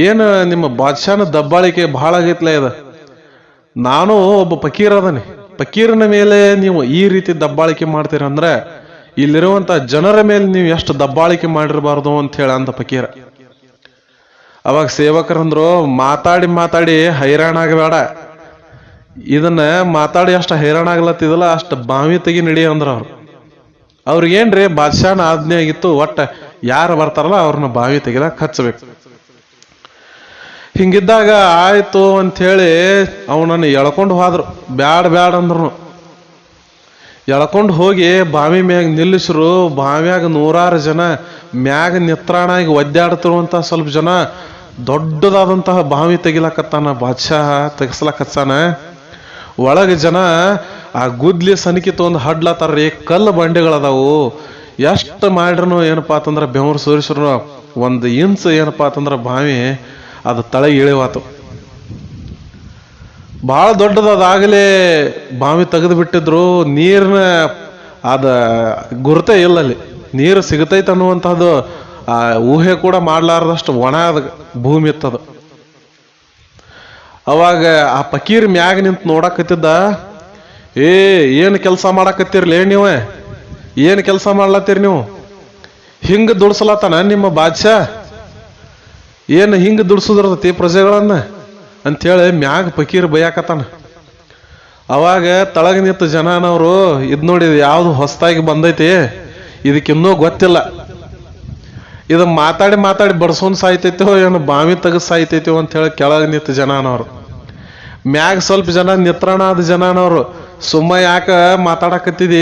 ಏನು ನಿಮ್ಮ ಬಾದ್ಶಾನ ದಬ್ಬಾಳಿಕೆ ಬಹಳ ಆಗೈತ್ಲೆ ಇದು. ನಾನು ಒಬ್ಬ ಫಕೀರ್ ಅದನಿ. ಫಕೀರನ ಮೇಲೆ ನೀವು ಈ ರೀತಿ ದಬ್ಬಾಳಿಕೆ ಮಾಡ್ತೀರ ಅಂದ್ರೆ ಇಲ್ಲಿರುವಂತ ಜನರ ಮೇಲೆ ನೀವು ಎಷ್ಟು ದಬ್ಬಾಳಿಕೆ ಮಾಡಿರಬಾರ್ದು ಅಂತ ಹೇಳ ಅಂತ ಫಕೀರ. ಅವಾಗ ಸೇವಕರಂದ್ರು ಮಾತಾಡಿ ಮಾತಾಡಿ ಹೈರಾಣ ಆಗಬೇಡ ಇದನ್ನ ಮಾತಾಡಿ ಅಷ್ಟು ಹೈರಾಣ ಆಗ್ಲತ್ತಿದಲ್ಲ ಅಷ್ಟ ಬಾವಿ ತೆಗಿ ನಡಿ ಅಂದ್ರ ಅವ್ರು. ಅವ್ರಿಗೇನ್ರಿ ಬಾದ್ಶಾನ ಆಜ್ಞೆ ಆಗಿತ್ತು, ಒಟ್ಟ ಯಾರು ಬರ್ತಾರಲ್ಲ ಅವ್ರನ್ನ ಬಾವಿ ತೆಗಿದ ಹಚ್ಚಬೇಕು ಹಿಂಗಿದ್ದಾಗ ಆಯ್ತು ಹೇಳಿ ಅವನನ್ನು ಎಳ್ಕೊಂಡು ಹೋದ್ರು. ಬ್ಯಾಡ ಬ್ಯಾಡ ಅಂದ್ರು ಎಳ್ಕೊಂಡು ಹೋಗಿ ಬಾವಿ ಮ್ಯಾಗ ನಿಲ್ಲಿಸ್ರು. ಬಾವಿಯಾಗ ನೂರಾರು ಜನ ಮ್ಯಾಗ ನಿತ್ರಾಣಾಗಿ ಒದ್ದಾಡ್ತಿರುವಂತ ಸ್ವಲ್ಪ ಜನ ದೊಡ್ಡದಾದಂತಹ ಬಾವಿ ತೆಗಿಲಕತ್ತಾನ ಬಾದ್ಶಾಹ ತೆಗಿಸ್ಲಕತ್ತಾನ. ಒಳಗೆ ಜನ ಆ ಗುದ್ಲಿ ಸನಿಕಿತ ಒಂದು ಹಡ್ಲತ್ತಾರ್ರಿ ಕಲ್ಲು ಬಂಡೆಗಳದಾವು. ಎಷ್ಟು ಮಾಡ್ರೂ ಏನಪ್ಪಾ ಅಂತಂದ್ರೆ ಬೆವರು ಸುರಿಸ್ರು ಒಂದು ಇಂಚ್ ಏನಪ್ಪಾ ಅಂತಂದ್ರೆ ಬಾವಿ ಅದು ತಳಗೆ ಇಳಿವಾತು. ಭಾಳ ದೊಡ್ಡದಾಗಲೇ ಬಾವಿ ತೆಗೆದು ಬಿಟ್ಟಿದ್ರು, ನೀರಿನ ಅದ ಗುರುತೇ ಇಲ್ಲ ಅಲ್ಲಿ. ನೀರು ಸಿಗತೈತೆ ಅನ್ನುವಂಥದ್ದು ಆ ಊಹೆ ಕೂಡ ಮಾಡಲಾರದಷ್ಟು ಒಣ ಭೂಮಿ ಇತ್ತದು. ಅವಾಗ ಆ ಪಕೀರ್ ಮ್ಯಾಗ ನಿಂತು ನೋಡಕತ್ತಿದ್ದ, ಏ, ಏನು ಕೆಲಸ ಮಾಡಕತ್ತಿರ್ಲೇ ನೀವೇ? ಏನು ಕೆಲಸ ಮಾಡ್ಲತ್ತೀರಿ ನೀವು? ಹಿಂಗೆ ದುಡ್ಸಲತ್ತಾನ ನಿಮ್ಮ ಬಾದ್ಶಾ? ಏನು ಹಿಂಗೆ ದುಡ್ಸುದಿರ್ತತಿ ಪ್ರಜೆಗಳನ್ನ? ಅಂಥೇಳಿ ಮ್ಯಾಗ ಪಕೀರ್ ಬೈಯಾಕತ್ತಾನ. ಅವಾಗ ತಳಗ ನಿಂತ ಜನನವರು, ಇದ್ ನೋಡಿ ಯಾವ್ದು ಹೊಸದಾಗಿ ಬಂದೈತಿ? ಇದಕ್ಕಿನ್ನೂ ಗೊತ್ತಿಲ್ಲ. ಇದು ಮಾತಾಡಿ ಮಾತಾಡಿ ಬಡ್ಸೋನ್ ಸಾಯ್ತೈತೋ ಏನು ಬಾವಿ ತೆಗೆದು ಸಾಯ್ತೈತೋ ಅಂತ ಹೇಳಿ ಕೆಳಗೆ ನಿಂತ ಜನನವರು. ಮ್ಯಾಗ ಸ್ವಲ್ಪ ಜನ ನಿತ್ರಣ ಆದ ಜನನವರು. ಸುಮ್ಮ ಯಾಕ ಮಾತಾಡಕತ್ತಿದಿ?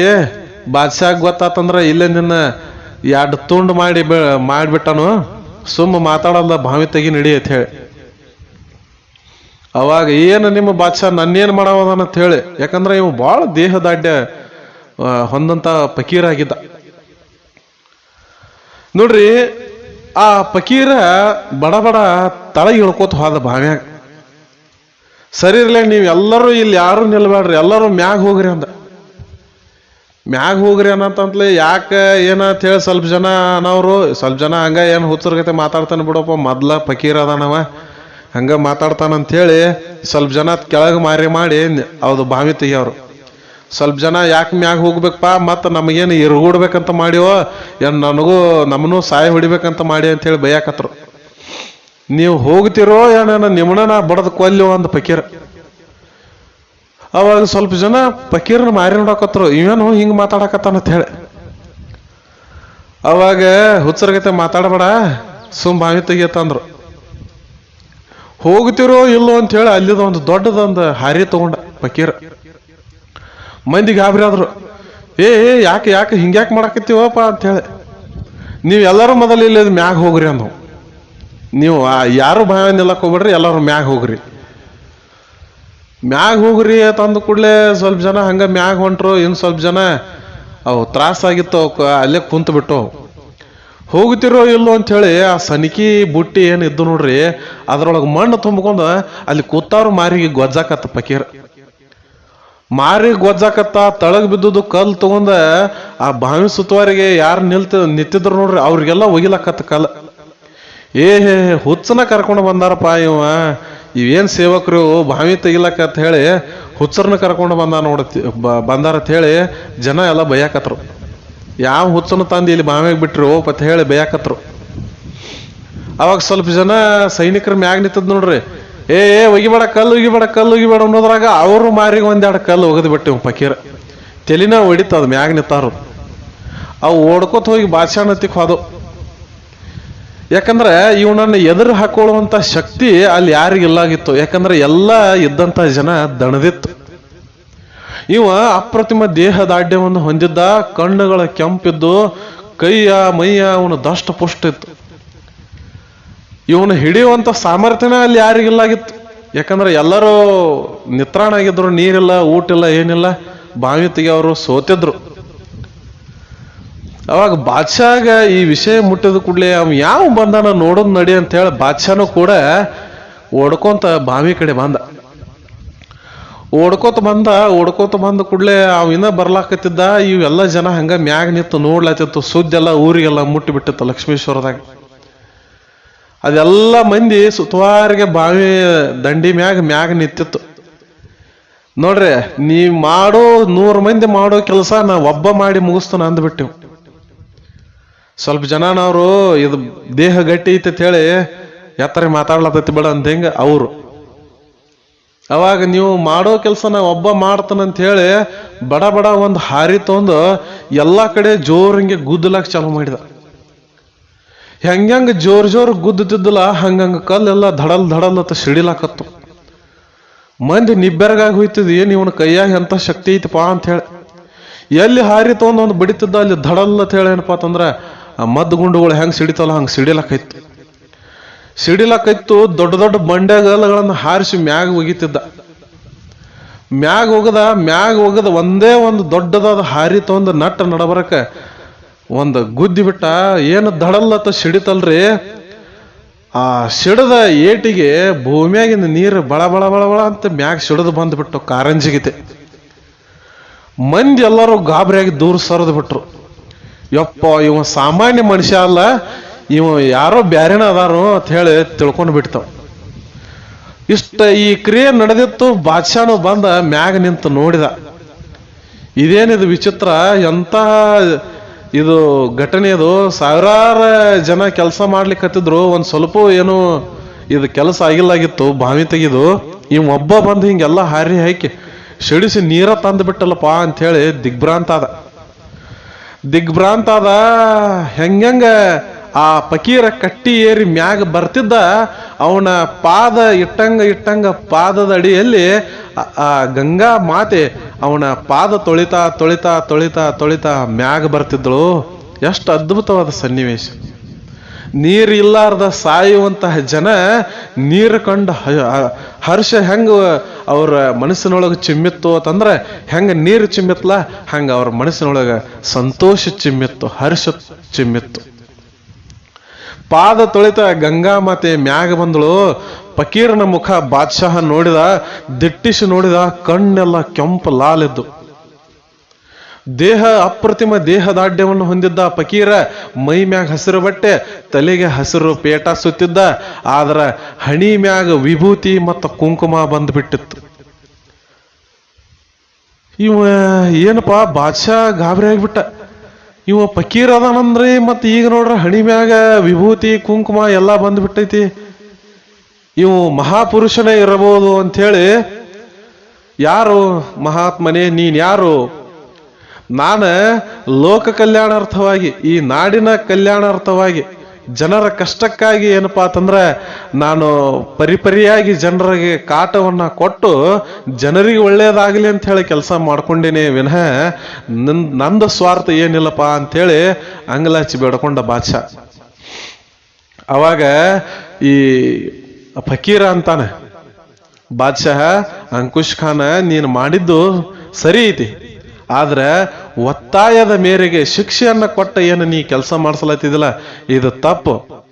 ಬಾದ್ಶಾಗ್ ಗೊತ್ತಾತಂದ್ರ ಇಲ್ಲೇ ನಿನ್ನ ಎರಡು ತುಂಡು ಮಾಡಿ ಬೆ, ಮಾಡಿಬಿಟ್ಟನು. ಸುಮ್ಮ ಮಾತಾಡಲ್ಲ, ಬಾವಿ ತೆಗಿ ನಡಿ ಅಂತ ಹೇಳಿ. ಅವಾಗ ಏನು ನಿಮ್ಮ ಬಾದ್ಶಾ ನನ್ನೇನು ಅಂತ ಹೇಳಿ. ಯಾಕಂದ್ರೆ ಇವು ಭಾಳ ದೇಹದಾಡ್ಯ ಹೊಂದಂಥ ಹೊಂದಂತ ಪಕೀರಾಗಿದ್ದ ನೋಡ್ರಿ, ಆ ಪಕೀರ ಬಡ ಬಡ ತಳಗೆ ಇಳ್ಕೋತ ಹೋದ ಬಾವ್ಯಾಗ. ಸರಿ ಇರ್ಲಿ ನೀವು ಎಲ್ಲರೂ ಇಲ್ಲಿ ಯಾರು ನಿಲ್ಬೇಡ್ರಿ ಎಲ್ಲರೂ ಮ್ಯಾಗ ಹೋಗ್ರಿ ಅಂದ. ಮ್ಯಾಗ ಹೋಗ್ರಿ ಅನ್ನಂತಂತಲೇ ಯಾಕೆ ಏನಂತ ಹೇಳಿ ಸ್ವಲ್ಪ ಜನ ಅನ್ನೋರು ಸ್ವಲ್ಪ ಜನ ಹಂಗ ಏನು ಹುಚ್ಚರ್ಗತೆ ಮಾತಾಡ್ತಾನೆ ಬಿಡಪ್ಪ, ಮೊದ್ಲ ಫಕೀರ್ ಅದಾನವ. ಹಂಗ ಮಾತಾಡ್ತಾನಂತ ಹೇಳಿ ಸ್ವಲ್ಪ ಜನ ಕೆಳಗೆ ಮಾರಿ ಮಾಡಿ ಅವ್ದು ಬಾವಿ ತೆಗಿಯವ್ರು. ಸ್ವಲ್ಪ ಜನ ಯಾಕೆ ಮ್ಯಾಗ ಹೋಗ್ಬೇಕಪ್ಪ? ಮತ್ತು ನಮಗೇನು ಇರುಗೂಡ್ಬೇಕಂತ ಮಾಡ್ಯೋ? ಏನು ನನಗೂ ನಮ್ಮನ್ನು ಸಾಯ ಹೊಡಿಬೇಕಂತ ಮಾಡಿ ಅಂತ ಹೇಳಿ ಬೈಯಾಕತ್ರು. ನೀವು ಹೋಗ್ತಿರೋ ಏನೇನು ನಿಮ್ಮನ್ನ ನಾ ಬಡದ್ ಕೊಲ್ಯೋ ಅಂದ ಫಕೀರ್ ಅವಾಗ ಸ್ವಲ್ಪ ಜನ ಫಕೀರ್ನ ಮಾರಿ ನೋಡಕತ್ರು. ಇವೇನು ಹಿಂಗೆ ಮಾತಾಡಕತ್ತಾನ ಅಂತ ಹೇಳಿ. ಅವಾಗ ಹುಚ್ಚರ್ಗತೆ ಮಾತಾಡಬೇಡ, ಸುಮ್ ಬಾವಿ ತೆಗಿಯತ್ತಂದ್ರು ಹೋಗ್ತಿರೋ ಇಲ್ಲೋ ಅಂತ ಹೇಳಿ ಅಲ್ಲಿದ ಒಂದು ದೊಡ್ಡದೊಂದು ಹಾರಿ ತಗೊಂಡ ಫಕೀರ್ ಮಂದಿ ಗಾಬರಿ ಆದರು. ಏ ಯಾಕೆ ಯಾಕೆ ಹಿಂಗ್ಯಾಕೆ ಮಾಡಕತ್ತೀವಪ್ಪ ಹೇಳಿ. ನೀವು ಎಲ್ಲರೂ ಮೊದಲು ಇಲ್ಲಿ ಮ್ಯಾಗ ಹೋಗ್ರಿ ಅಂದವು. ನೀವು ಯಾರು ಭಯ ನಿಲ್ಲಕ್ಕೆ ಹೋಗ್ಬೇಡ್ರಿ, ಎಲ್ಲರೂ ಮ್ಯಾಗ ಹೋಗ್ರಿ. ಮ್ಯಾಗ ಹೋಗ್ರಿ ತಂದು ಕೂಡಲೇ ಸ್ವಲ್ಪ ಜನ ಹಂಗ ಮ್ಯಾಗ ಹೊಂಟ್ರು ಇನ್ನು ಸ್ವಲ್ಪ ಜನ ಅವು ತ್ರಾಸಾಗಿತ್ತು ಅಲ್ಲೇ ಕುಂತು ಬಿಟ್ಟು. ಹೋಗ್ತಿರೋ ಇಲ್ಲೋ ಅಂತ ಹೇಳಿ ಆ ಸನಿಕಿ ಬುಟ್ಟಿ ಏನು ಇದ್ದು ನೋಡ್ರಿ, ಅದ್ರೊಳಗೆ ಮಣ್ಣು ತುಂಬ್ಕೊಂಡು ಅಲ್ಲಿ ಕೂತಾರು ಮಾರಿಗೆ ಗೊಜ್ಜಾಕತ್ತ ಪಕೀರ್. ಮಾರಿ ಗೊಜ್ಜಾಕತ್ತ ತಳಗ್ ಬಿದ್ದುದು ಕಲ್ ತಗೊಂಡ ಆ ಬಾವಿ ಸುತ್ತುವರಿಗೆ ಯಾರು ನಿಲ್ತ ನಿಂತಿದ್ರು ನೋಡ್ರಿ, ಅವ್ರಿಗೆಲ್ಲ ಒಗಿಲಕತ್ತ ಕಲ್ ಏ, ಹೇ ಹುಚ್ಚನ ಕರ್ಕೊಂಡು ಬಂದಾರಪ್ಪ ಇವ. ಇವೇನು ಸೇವಕರು, ಬಾವಿ ತೆಗಿಲಾಕತ್ ಹೇಳಿ ಹುಚ್ಚರನ್ನ ಕರ್ಕೊಂಡು ಬಂದ ನೋಡತಿ ಬಂದಾರ ಅಂತ ಹೇಳಿ ಜನ ಎಲ್ಲ ಬೈಯಾಕತ್ರು. ಯಾವ ಹುಚ್ಚನ ತಂದು ಇಲ್ಲಿ ಬಾವಿಗೆ ಬಿಟ್ರು ಪತ್ ಹೇಳಿ ಬೈಯಾಕತ್ರು. ಅವಾಗ ಸ್ವಲ್ಪ ಜನ ಸೈನಿಕರ ಮ್ಯಾಗ ನಿಂತದ್ ನೋಡ್ರಿ ಏ ಏ, ಒಗಿಬೇಡ, ಕಲ್ಲು ಒಗಿಬೇಡ ಕಲ್ಲು ಒಗಿಬೇಡ ಅನ್ನೋದ್ರಾಗ ಅವರು ಮಾರಿಗೆ ಒಂದೆರಡು ಕಲ್ಲು ಒಗದು ಬಿಟ್ಟಿವ್ ಫಕೀರ್. ತೆಲಿನ ಹೊಡಿತದ ಮ್ಯಾಗ ನಿಂತಾರು. ಅವು ಓಡ್ಕೋತ ಹೋಗಿ ಬಾದ್ಶಾಣತಿಕ್ ಹೋದವು. ಯಾಕಂದ್ರೆ ಇವನನ್ನ ಎದುರು ಹಾಕೊಳ್ಳುವಂತ ಶಕ್ತಿ ಅಲ್ಲಿ ಯಾರಿಗಿಲ್ಲಾಗಿತ್ತು ಯಾಕಂದ್ರೆ ಎಲ್ಲ ಇದ್ದಂತ ಜನ ದಣದಿತ್ತು. ಇವ ಅಪ್ರತಿಮ ದೇಹ ದಾಢ್ಯವನ್ನು ಹೊಂದಿದ್ದ, ಕಣ್ಣುಗಳ ಕೆಂಪಿದ್ದು, ಕೈಯ ಮೈಯ ಅವನು ದಷ್ಟ ಪುಷ್ಟ ಇತ್ತು ಇವನು ಹಿಡಿಯುವಂತ ಸಾಮರ್ಥ್ಯನೇ ಅಲ್ಲಿ ಯಾರಿಗಿಲ್ಲಾಗಿತ್ತು ಯಾಕಂದ್ರೆ ಎಲ್ಲರೂ ನಿತ್ರಾಣ ಆಗಿದ್ರು ನೀರಿಲ್ಲ ಊಟ ಇಲ್ಲ ಏನಿಲ್ಲ. ಬಾವಿ ಅವರು ಸೋತಿದ್ರು. ಅವಾಗ ಬಾದ್ಶಾಗ ಈ ವಿಷಯ ಮುಟ್ಟಿದ ಕೂಡಲೇ ಅವ್ ಯಾವ ಬಂದಾನ ನೋಡೋದ್ ನಡಿ ಅಂತ ಹೇಳಿ ಬಾದ್ಶಾನು ಕೂಡ ಓಡ್ಕೊಂತ ಬಾವಿ ಕಡೆ ಬಂದ. ಓಡ್ಕೋತ ಬಂದ ಓಡ್ಕೋತ ಬಂದ ಕೂಡಲೇ ಅವ್ ಇನ್ನ ಬರ್ಲಾಕತ್ತಿದ್ದ, ಇವೆಲ್ಲ ಜನ ಹಂಗ ಮ್ಯಾಗ ನಿಂತು ನೋಡ್ಲಾತಿತ್ತು. ಸುದ್ದೆಲ್ಲ ಊರಿಗೆಲ್ಲ ಮುಟ್ಟಿಬಿಟ್ಟಿತ್ತು ಲಕ್ಷ್ಮೀಶ್ವರದಾಗ. ಅದೆಲ್ಲ ಮಂದಿ ಸುತ್ತವಾರಿಗೆ ಬಾವಿ ದಂಡಿ ಮ್ಯಾಗ ಮ್ಯಾಗ ನಿಂತಿತ್ತು. ನೋಡ್ರಿ, ನೀವ್ ಮಾಡೋ, ನೂರು ಮಂದಿ ಮಾಡೋ ಕೆಲಸ ನಾ ಒಬ್ಬ ಮಾಡಿ ಮುಗಿಸ್ತಾನ ಅಂದ್ಬಿಟ್ಟಿವ್. ಸ್ವಲ್ಪ ಜನನವರು ಇದು ದೇಹ ಗಟ್ಟಿ ಐತೆ ಅಂತ ಹೇಳಿ ಎತ್ತರ ಮಾತಾಡ್ಲತ್ತೈತಿ ಬೇಡ ಅಂತ ಹೆಂಗ ಅವರು. ಅವಾಗ ನೀವು ಮಾಡೋ ಕೆಲಸನ ಒಬ್ಬ ಮಾಡ್ತಾನಂತ ಹೇಳಿ ಬಡ ಬಡ ಒಂದು ಹಾರಿ ತಗೊಂಡು ಎಲ್ಲಾ ಕಡೆ ಜೋರಂಗೆ ಗುದ್ದಲಕ್ಕೆ ಚಾಲು ಮಾಡಿದ. ಹೆಂಗ್ಯಂಗ ಜೋರ್ ಜೋರ್ ಗುದ್ದುತ್ತಿದ್ದಲ್ಲ ಹಂಗಂಗ ಕಲ್ಲೆಲ್ಲ ಧಡಲ್ ಧಡಲ್ ಅಂತ ಸಿಡಿಲಾಕತ್ತು. ಮಂದಿ ನಿಬ್ಬೆರಗಾಗಿ ಹೋಯ್ತದ, ಏನು ಇವನ ಕೈಯಾಗ ಎಂತ ಶಕ್ತಿ ಐತಪ್ಪ ಅಂತ ಹೇಳಿ. ಎಲ್ಲಿ ಹಾರಿ ತಗೊಂಡ್ ಒಂದು ಬಡಿತಿದ್ದ, ಅಲ್ಲಿ ಧಡಲ್ ಅಂತ ಹೇಳಿ ಏನಪ್ಪ ಅಂತಂದ್ರೆ, ಆ ಮದ್ದು ಗುಂಡುಗಳು ಹೆಂಗ್ ಸಿಡಿತಲ್ಲ, ಹಂಗ ಸಿಡಿಲಾಕೈತು ಸಿಡಿಲಾಕೈತು ದೊಡ್ಡ ದೊಡ್ಡ ಬಂಡೆಗಲ್ಲಗಳನ್ನ ಹಾರಿಸಿ ಮ್ಯಾಗ ಒಗಿತಿದ್ದ. ಮ್ಯಾಗ ಹೋಗದ ಮ್ಯಾಗ ಹೋಗದ ಒಂದೇ ಒಂದು ದೊಡ್ಡದಾದ ಹಾರಿ ತಗೊಂಡ್ ನಟ್ಟ ನಡಬರಕ ಒಂದು ಗುದ್ದಿ ಬಿಟ್ಟ ಏನು ದಡಲ್ಲತ್ತ ಸಿಡಿತಲ್ರಿ? ಆ ಸಿಡದ ಏಟಿಗೆ ಭೂಮಿಯಾಗಿನ ನೀರು ಬಳ ಬಳ ಬಳ ಬಳ ಅಂತ ಮ್ಯಾಗ ಸಿಡದು ಬಂದ್ಬಿಟ್ಟು ಕಾರಂಜಿಗಿತೆ. ಮಂದಿ ಎಲ್ಲರೂ ಗಾಬರಿಯಾಗಿ ದೂರ ಸರಿದು ಬಿಟ್ರು. ಯಪ್ಪ, ಇವ ಸಾಮಾನ್ಯ ಮನುಷ್ಯ ಅಲ್ಲ, ಇವ ಯಾರೋ ಬ್ಯಾರೇನ ಅದಾರು ಅಂತ ಹೇಳಿ ತಿಳ್ಕೊಂಡು ಬಿಡ್ತಾವ ಇಷ್ಟ ಈ ಕ್ರಿಯೆ ನಡೆದಿತ್ತು, ಬಾದ್ಶಾನು ಬಂದ ಮ್ಯಾಗ ನಿಂತು ನೋಡಿದ. ಇದೇನಿದು ವಿಚಿತ್ರ ಎಂತ ಇದು ಘಟನೆ ಅದು ಸಾವಿರಾರು ಜನ ಕೆಲಸ ಮಾಡ್ಲಿಕ್ಕತ್ತಿದ್ರು ಒಂದು ಸ್ವಲ್ಪ ಏನು ಇದು ಕೆಲಸ ಆಗಿಲ್ಲಾಗಿತ್ತು, ಬಾವಿ ತೆಗೆದು. ಇವ್ ಒಬ್ಬ ಬಂದು ಹಿಂಗೆಲ್ಲ ಹಾರಿ ಹಾಕಿ, ಸಿಡಿಸಿ ನೀರ ತಂದು ಬಿಟ್ಟಲ್ಲಪ್ಪ ಅಂತ ಹೇಳಿ ದಿಗ್ಭ್ರಾಂತ ಆದ. ದಿಗ್ಭ್ರಾಂತ ಆದ, ಹೆಂಗಂಗ ಆ ಪಕೀರ ಕಟ್ಟಿ ಏರಿ ಮ್ಯಾಗ ಬರ್ತಿದ್ದ, ಅವನ ಪಾದ ಇಟ್ಟಂಗ ಇಟ್ಟಂಗ ಪಾದದ ಅಡಿಯಲ್ಲಿ ಆ ಗಂಗಾ ಮಾತೆ ಅವನ ಪಾದ ತೊಳಿತಾ ತೊಳಿತಾ ತೊಳಿತಾ ತೊಳಿತಾ ಮ್ಯಾಗ ಬರ್ತಿದ್ದಳು. ಎಷ್ಟು ಅದ್ಭುತವಾದ ಸನ್ನಿವೇಶ. ನೀರು ಇಲ್ಲಾರ್ದ ಸಾಯುವಂತಹ ಜನ ನೀರು ಕಂಡು ಹರ್ಷ ಹೆಂಗ ಅವ್ರ ಮನಸ್ಸಿನೊಳಗೆ ಚಿಮ್ಮಿತ್ತು ಅಂತಂದ್ರೆ, ಹೆಂಗ ನೀರು ಚಿಮ್ಮಿತ್ಲ, ಹಂಗ ಅವ್ರ ಮನಸ್ಸಿನೊಳಗೆ ಸಂತೋಷ ಚಿಮ್ಮಿತ್ತು, ಹರ್ಷ ಚಿಮ್ಮಿತ್ತು. ಪಾದ ತೊಳಿತ ಗಂಗಾ ಮಾತೆ ಮ್ಯಾಗ ಬಂದಳು. ಫಕೀರನ ಮುಖ ಬಾದ್ಶಾಹ ನೋಡಿದ ದಿಟ್ಟಿಸಿ ನೋಡಿದ, ಕಣ್ಣೆಲ್ಲ ಕೆಂಪು ಲಾಲೆದ್ದು. ದೇಹ ಅಪ್ರತಿಮ ದೇಹದಾಢ್ಯವನ್ನು ಹೊಂದಿದ್ದ ಫಕೀರ ಮೈ ಮ್ಯಾಗ ಹಸಿರು ಬಟ್ಟೆ, ತಲೆಗೆ ಹಸಿರು ಪೇಟ ಸುತ್ತಿದ್ದ, ಆದ್ರ ಹಣಿ ಮ್ಯಾಗ ವಿಭೂತಿ ಮತ್ತು ಕುಂಕುಮ ಬಂದ್ಬಿಟ್ಟಿತ್ತು. ಇವ ಏನಪ್ಪಾ ಬಾದ್ಶಾ ಗಾಬರಿ ಆಗ್ಬಿಟ್ಟ. ಇವ ಫಕೀರ್ ಅದಾನಂದ್ರಿ, ಮತ್ ಈಗ ನೋಡ್ರಿ ಹಣಿ ಮ್ಯಾಗ ವಿಭೂತಿ, ಕುಂಕುಮ ಎಲ್ಲ ಬಂದ್ಬಿಟ್ಟೈತಿ. ಇವು ಮಹಾಪುರುಷನೇ ಇರಬಹುದು ಅಂಥೇಳಿ ಯಾರು ಮಹಾತ್ಮನೇ, ನೀನು ಯಾರು? ನಾನು ಲೋಕ ಕಲ್ಯಾಣಾರ್ಥವಾಗಿ, ಈ ನಾಡಿನ ಕಲ್ಯಾಣಾರ್ಥವಾಗಿ ಜನರ ಕಷ್ಟಕ್ಕಾಗಿ ಏನಪ್ಪಾ ಅಂತಂದ್ರೆ ನಾನು ಪರಿಪರಿಯಾಗಿ ಜನರಿಗೆ ಕಾಟವನ್ನ ಕೊಟ್ಟು ಜನರಿಗೆ ಒಳ್ಳೇದಾಗಲಿ ಅಂತ ಹೇಳಿ ಕೆಲಸ ಮಾಡ್ಕೊಂಡೇನಿ ವಿನಃ ನನ್ ನಂದು ಸ್ವಾರ್ಥ ಏನಿಲ್ಲಪ್ಪ ಅಂತೇಳಿ ಅಂಗಲಾಚಿ ಬೇಡ್ಕೊಂಡ ಬಾದ್ಶಾ ಅವಾಗ ಈ ಫಕೀರ ಅಂತಾನೆ, ಬಾದ್ಶಾಹ, ಅಂಕುಶ್ ಖಾನ, ನೀನು ಮಾಡಿದ್ದು ಸರಿ ಐತಿ, ಆದ್ರೆ ಒತ್ತಾಯದ ಮೇರೆಗೆ ಶಿಕ್ಷೆಯನ್ನು ಕೊಟ್ಟ ಏನು ನೀ ಕೆಲಸ ಮಾಡಿಸ್ಲತ್ತಿದಿಲ್ಲ ಇದು ತಪ್ಪು.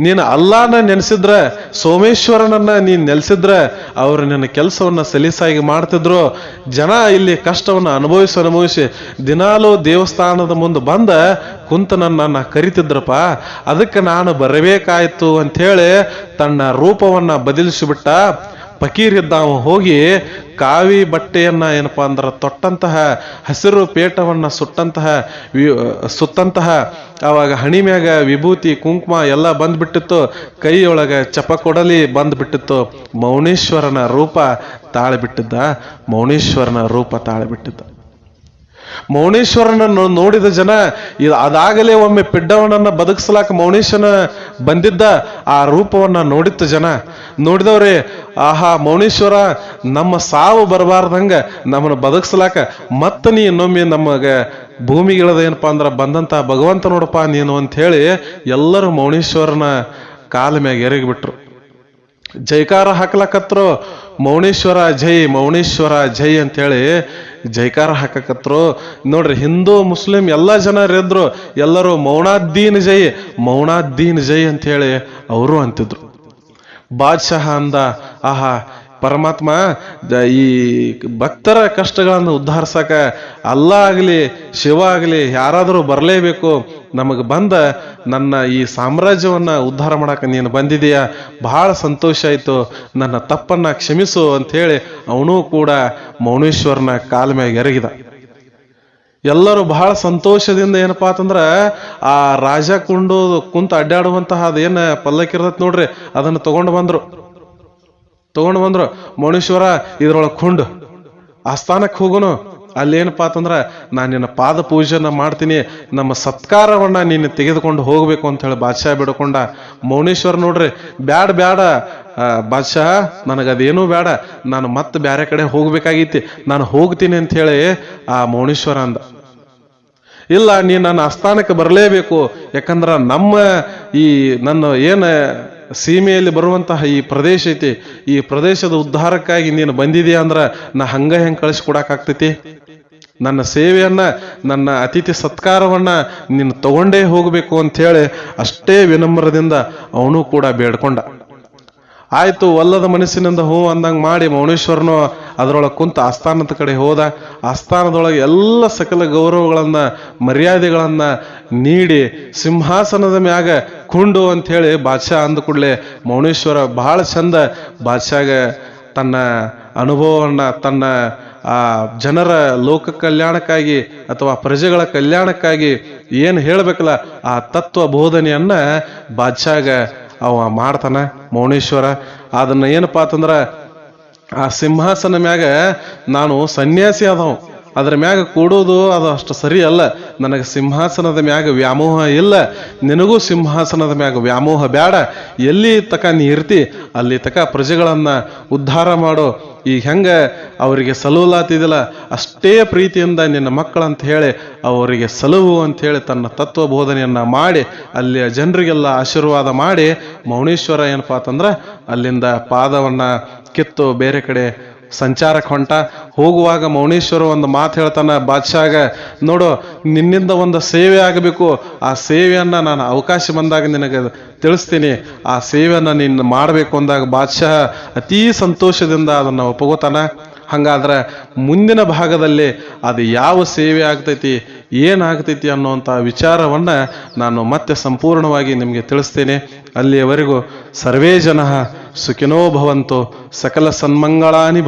ನೀನು ಅಲ್ಲಾನ ನೆನೆಸಿದ್ರ, ಸೋಮೇಶ್ವರನನ್ನ ನೀನು ನೆಲೆಸಿದ್ರ, ಅವರು ನಿನ್ನ ಕೆಲಸವನ್ನ ಸಲೀಸಾಗಿ ಮಾಡ್ತಿದ್ರು. ಜನ ಇಲ್ಲಿ ಕಷ್ಟವನ್ನು ಅನುಭವಿಸಿ ಅನುಭವಿಸಿ ದಿನಾಲೂ ದೇವಸ್ಥಾನದ ಮುಂದೆ ಬಂದ ಕುಂತ ನನ್ನನ್ನು ಕರಿತಿದ್ರಪ್ಪ. ಅದಕ್ಕೆ ನಾನು ಬರಬೇಕಾಯಿತು ಅಂಥೇಳಿ ತನ್ನ ರೂಪವನ್ನು ಬದಲಿಸಿಬಿಟ್ಟ. ಅವ ಹೋಗಿ ಕಾವಿ ಬಟ್ಟೆಯನ್ನ ಏನಪ್ಪ ಅಂದ್ರೆ ತೊಟ್ಟಂತಹ, ಹಸಿರು ಪೇಟವನ್ನ ಸುಟ್ಟಂತಹ, ವಿ- ಸುತ್ತಂತಹ, ಅವಾಗ ಹಣಿ ಮ್ಯಾಗ ವಿಭೂತಿ, ಕುಂಕುಮ ಎಲ್ಲ ಬಂದ್ಬಿಟ್ಟಿತ್ತು. ಕೈಯೊಳಗ ಚಪಕೊಡಲಿ ಬಂದ್ಬಿಟ್ಟಿತ್ತು. ಮೌನೇಶ್ವರನ ರೂಪ ತಾಳಿಬಿಟ್ಟಿದ್ದ. ಮೌನೇಶ್ವರನ ರೂಪ ತಾಳಿಬಿಟ್ಟಿದ್ದ. ಮೌನೇಶ್ವರನನ್ನು ನೋಡಿದ ಜನ ಅದಾಗಲೇ ಒಮ್ಮೆ ಪಿಡ್ಡವನನ್ನು ಬದುಕಿಸಲಾಕ ಮೌನೇಶ್ವರನ ಬಂದಿದ್ದ ಆ ರೂಪವನ್ನ ನೋಡಿತ್ತು ಜನ. ನೋಡಿದವ್ರೆ, ಆಹಾ, ಮೌನೇಶ್ವರ, ನಮ್ಮ ಸಾವು ಬರಬಾರ್ದಂಗ ನಮ್ಮನ್ನು ಬದುಕಿಸಲಾಕ ಮತ್ತೆ ನೀ ಇನ್ನೊಮ್ಮೆ ನಮಗ ಭೂಮಿಗಿಳದ ಏನಪ್ಪಾ ಅಂದ್ರೆ ಬಂದಂತ ಭಗವಂತ ನೋಡಪ್ಪ ನೀನು ಅಂತ ಹೇಳಿ ಎಲ್ಲರೂ ಮೌನೇಶ್ವರನ ಕಾಲ ಮ್ಯಾಗ ಎರಗಿಬಿಟ್ರು. ಜೈಕಾರ ಹಾಕ್ಲಕತ್ರು? ಮೌನೇಶ್ವರ ಜೈ ಮೌನೇಶ್ವರ ಜೈ ಅಂತೇಳಿ ಜೈಕಾರ ಹಾಕಕತ್ರು? ನೋಡ್ರಿ, ಹಿಂದೂ, ಮುಸ್ಲಿಂ ಎಲ್ಲ ಜನರಿದ್ರು ಎಲ್ಲರೂ ಮೌನಾದ್ದೀನ್ ಜೈ ಮೌನಾದ್ದೀನ್ ಜೈ ಅಂತೇಳಿ ಅವರು ಅಂತಿದ್ರು. ಬಾದ್ಶಾಹ ಅಂದ, ಆಹಾ ಪರಮಾತ್ಮ ಈ ಭಕ್ತರ ಕಷ್ಟಗಳನ್ನು ಉದ್ಧರಿಸಕ ಅಲ್ಲ ಆಗಲಿ, ಶಿವ ಆಗಲಿ, ಯಾರಾದರೂ ಬರಲೇಬೇಕು, ನಮಗೆ ಬಂದ ನನ್ನ ಈ ಸಾಮ್ರಾಜ್ಯವನ್ನು ಉದ್ಧಾರ ಮಾಡೋಕೆ ನೀನು ಬಂದಿದೆಯಾ ಬಹಳ ಸಂತೋಷ ಆಯಿತು. ನನ್ನ ತಪ್ಪನ್ನು ಕ್ಷಮಿಸು ಅಂಥೇಳಿ ಅವನು ಕೂಡ ಮೌನೇಶ್ವರನ ಕಾಲ ಮ್ಯಾಗ ಎರಗಿದ. ಎಲ್ಲರೂ ಬಹಳ ಸಂತೋಷದಿಂದ ಏನಪ್ಪಾ ಅಂತಂದ್ರೆ ಆ ರಾಜ ಕುಂಡು ಕುಂತ ಅಡ್ಡಾಡುವಂತಹ ಅದೇನು ಪಲ್ಲಕ್ಕಿ ಇರ್ತೈತ್ ನೋಡ್ರಿ, ಅದನ್ನು ತಗೊಂಡು ಬಂದ್ರು. ತಗೊಂಡು ಬಂದ್ರು. ಮನುಷ್ಯರ ಇದ್ರೊಳಗೆ ಕುಂಡು. ಆಸ್ಥಾನಕ್ಕೆ ಹೋಗುನು. ಅಲ್ಲೇನಪ್ಪ ಅಂತಂದ್ರೆ, ನಾನು ನಿನ್ನ ಪಾದ ಪೂಜೆನ ಮಾಡ್ತೀನಿ. ನಮ್ಮ ಸತ್ಕಾರವನ್ನ ನೀನು ತೆಗೆದುಕೊಂಡು ಹೋಗ್ಬೇಕು ಅಂತ ಹೇಳಿ ಬಾದಶಾಹ ಬಿಡ್ಕೊಂಡ. ಮೌನೇಶ್ವರ ನೋಡ್ರಿ, ಬ್ಯಾಡ ಬ್ಯಾಡ. ಬಾದಶಾಹ ನನಗದೇನೂ ಬೇಡ ನಾನು ಮತ್ತೆ ಬೇರೆ ಕಡೆ ಹೋಗ್ಬೇಕಾಗೈತಿ. ನಾನು ಹೋಗ್ತೀನಿ ಅಂತ ಹೇಳಿ ಆ ಮೌನೇಶ್ವರ ಅಂದ. ಇಲ್ಲ, ನೀನು ನನ್ನ ಆಸ್ಥಾನಕ್ಕೆ ಬರಲೇಬೇಕು. ಯಾಕಂದ್ರೆ ನಮ್ಮ ಈ ನನ್ನ ಏನ ಸೀಮೆಯಲ್ಲಿ ಬರುವಂತಹ ಈ ಪ್ರದೇಶ ಐತಿ, ಈ ಪ್ರದೇಶದ ಉದ್ಧಾರಕ್ಕಾಗಿ ನೀನು ಬಂದಿದೀಯ ಅಂದ್ರೆ ನಾ ಹಂಗ ಹೆಂಗ್ ಕಳಿಸ್ಕೊಡಕಾಗ್ತೈತಿ ನನ್ನ ಸೇವೆಯನ್ನ, ನನ್ನ ಅತಿಥಿ ಸತ್ಕಾರವನ್ನ ನೀನು ತಗೊಂಡೇ ಹೋಗಬೇಕು ಅಂತ ಹೇಳಿ ಅಷ್ಟೇ ವಿನಮ್ರದಿಂದ ಅವನು ಕೂಡ ಬೇಡ್ಕೊಂಡ. ಆಯ್ತು, ಒಲ್ಲದ ಮನಸ್ಸಿನಿಂದ ಹೂ ಅಂದಂಗೆ ಮಾಡಿ ಮೌನೇಶ್ವರನು ಅದರೊಳಗೆ ಕುಂತ ಆಸ್ಥಾನದ ಕಡೆ ಹೋದ. ಆಸ್ಥಾನದೊಳಗೆ ಎಲ್ಲ ಸಕಲ ಗೌರವಗಳನ್ನು, ಮರ್ಯಾದೆಗಳನ್ನು ನೀಡಿ ಸಿಂಹಾಸನದ ಮ್ಯಾಗ ಕುಂಡು ಅಂತ ಹೇಳಿ ಬಾದ್ಶಾ ಅಂದ ಕೂಡಲೇ ಮೌನೇಶ್ವರ ಬಹಳ ಚಂದ ಬಾದ್ಶಾಗ ತನ್ನ ಅನುಭವವನ್ನ, ತನ್ನ, ಆ, ಜನರ ಲೋಕ ಕಲ್ಯಾಣಕ್ಕಾಗಿ ಅಥವಾ ಪ್ರಜೆಗಳ ಕಲ್ಯಾಣಕ್ಕಾಗಿ ಏನು ಹೇಳಬೇಕಲ್ಲ ಆ ತತ್ವ ಬೋಧನೆಯನ್ನ ಬಾದ್ಶಾಗ ಅವ ಮಾಡ್ತಾನ, ಮೌನೇಶ್ವರ. ಅದನ್ನ ಏನಪ್ಪಾ ಅಂತಂದ್ರೆ, ಆ ಸಿಂಹಾಸನ ಮ್ಯಾಗ ನಾನು ಸನ್ಯಾಸಿ ಆದವ. ಅದ್ರ ಮ್ಯಾಗ ಕೂಡೋದು ಅದು ಅಷ್ಟು ಸರಿ ಅಲ್ಲ. ನನಗೆ ಸಿಂಹಾಸನದ ಮ್ಯಾಗ ವ್ಯಾಮೋಹ ಇಲ್ಲ. ನಿನಗೂ ಸಿಂಹಾಸನದ ಮ್ಯಾಗ ವ್ಯಾಮೋಹ ಬೇಡ ಎಲ್ಲಿ ತಕ ನೀ ಇರ್ತಿ, ಅಲ್ಲಿ ತಕ ಪ್ರಜೆಗಳನ್ನು ಉದ್ಧಾರ ಮಾಡೋ. ಈಗ ಹೆಂಗೆ ಅವರಿಗೆ ಸಲುಲಾತಿದಿಲ್ಲ ಅಷ್ಟೇ ಪ್ರೀತಿಯಿಂದ ನಿನ್ನ ಮಕ್ಕಳಂತ ಹೇಳಿ, ಅವರಿಗೆ ಸಲುವು ಅಂತ ಹೇಳಿ ತನ್ನ ತತ್ವ ಬೋಧನೆಯನ್ನು ಮಾಡಿ, ಅಲ್ಲಿಯ ಜನರಿಗೆಲ್ಲ ಆಶೀರ್ವಾದ ಮಾಡಿ ಮೌನೇಶ್ವರ ಏನಪ್ಪ ಅಂತಂದ್ರೆ ಅಲ್ಲಿಂದ ಪಾದವನ್ನು ಕಿತ್ತು ಬೇರೆ ಕಡೆ ಸಂಚಾರಕ್ಕೆ ಹೊಂಟ ಹೋಗುವಾಗ ಮೌನೇಶ್ವರ ಒಂದು ಮಾತು ಹೇಳ್ತಾನೆ ಬಾದ್ಶಾಗ ನೋಡು, ನಿನ್ನಿಂದ ಒಂದು ಸೇವೆ ಆಗಬೇಕು. ಆ ಸೇವೆಯನ್ನು ನಾನು ಅವಕಾಶ ಬಂದಾಗ ನಿನಗೆ ತಿಳಿಸ್ತೀನಿ. ಆ ಸೇವೆಯನ್ನು ನೀನು ಮಾಡಬೇಕು ಅಂದಾಗ ಬಾದ್ಶಾ ಅತೀ ಸಂತೋಷದಿಂದ ಅದನ್ನು ಒಪ್ಪಗೋತಾನ ಹಾಗಾದ್ರೆ ಮುಂದಿನ ಭಾಗದಲ್ಲಿ ಅದು ಯಾವ ಸೇವೆ ಆಗ್ತೈತಿ ಏನಾಗ್ತೈತಿ ಅನ್ನುವಂಥ ವಿಚಾರವನ್ನ ನಾನು ಮತ್ತೆ ಸಂಪೂರ್ಣವಾಗಿ ನಿಮಗೆ ತಿಳಿಸ್ತೇನೆ. ಅಲ್ಲಿಯವರೆಗೂ ಸರ್ವೇ ಜನ ಸುಖಿನೋ ಭವಂತು, ಸಕಲ ಸನ್ಮಂಗಳಾನಿ